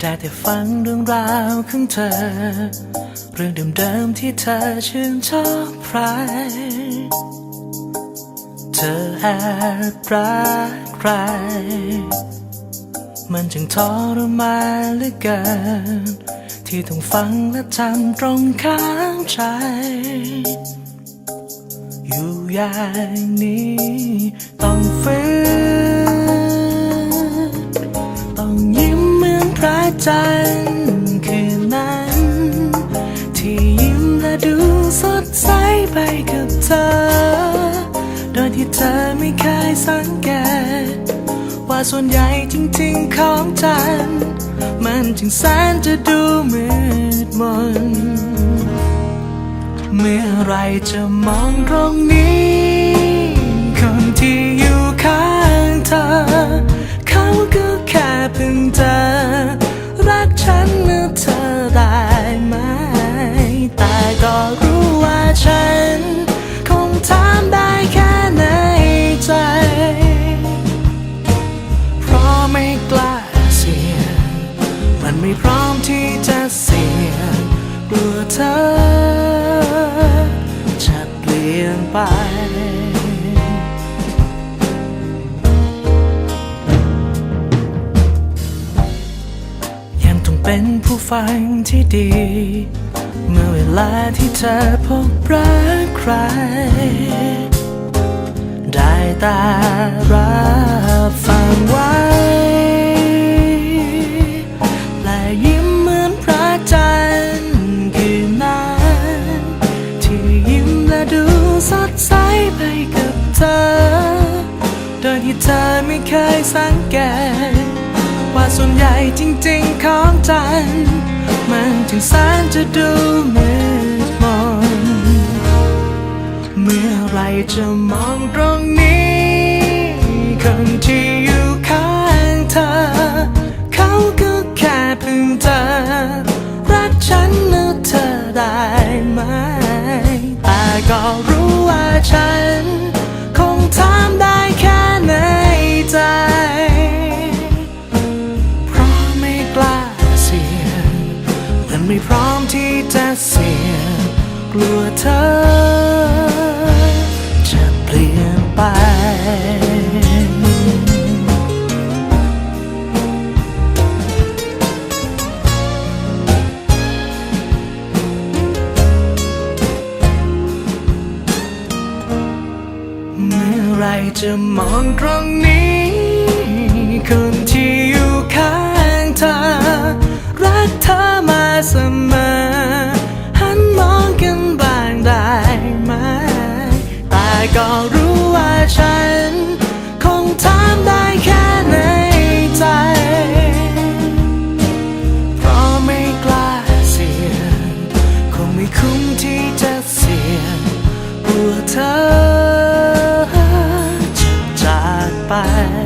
ได้แต่ฟังเรื่องราวของเธอ เรื่องเดิมๆที่เธอชื่นชอบใคร เธอแอบรักใคร มันจึงทรมานเหลือเกิน ที่ต้องฟังและจำตรงข้างใจ อยู่อย่างนี้ ต้องฝืนต้องยิ้มเหมือนพระจันทร์คืนนั้น ที่ยิ้มและดูสดใสไปกับเธอ ที่เธอไม่เคยสังเกต ว่าส่วนใหญ่จริงๆของจัน มันจึงแสนจะดูมืดมน เมื่อไรจะมองตรงนี้ คนที่อยู่ข้างเธอ เขาก็แค่เพิ่งเจอ ไม่พร้อมที่จะเสี่ยตัวเธอจะเปลี่ยนไปยังต้องเป็นผู้ฟังที่ดี เมื่อเวลาที่เธอพบรักใคร ได้แต่รับฟังไว้ สดใสไปกับเธอ โดยที่เธอไม่เคยสังเกต ว่าส่วนใหญ่จริงๆของฉัน มันถึงแสนจะดูมืดมนเมื่อไรจะมองตรงนี้ ฉัน คงถามได้แค่ในใจ เพราะไม่กล้าเสี่ยงมันไม่พร้อมที่จะเสี่ยงกลัวเธอ จะมองตรงนี้ คนที่อยู่ข้างเธอ รักเธอมาเสมอ หันมองกันบ้างได้ไหม แต่ก็รู้ว่าฉัน คงทำได้แค่ ไป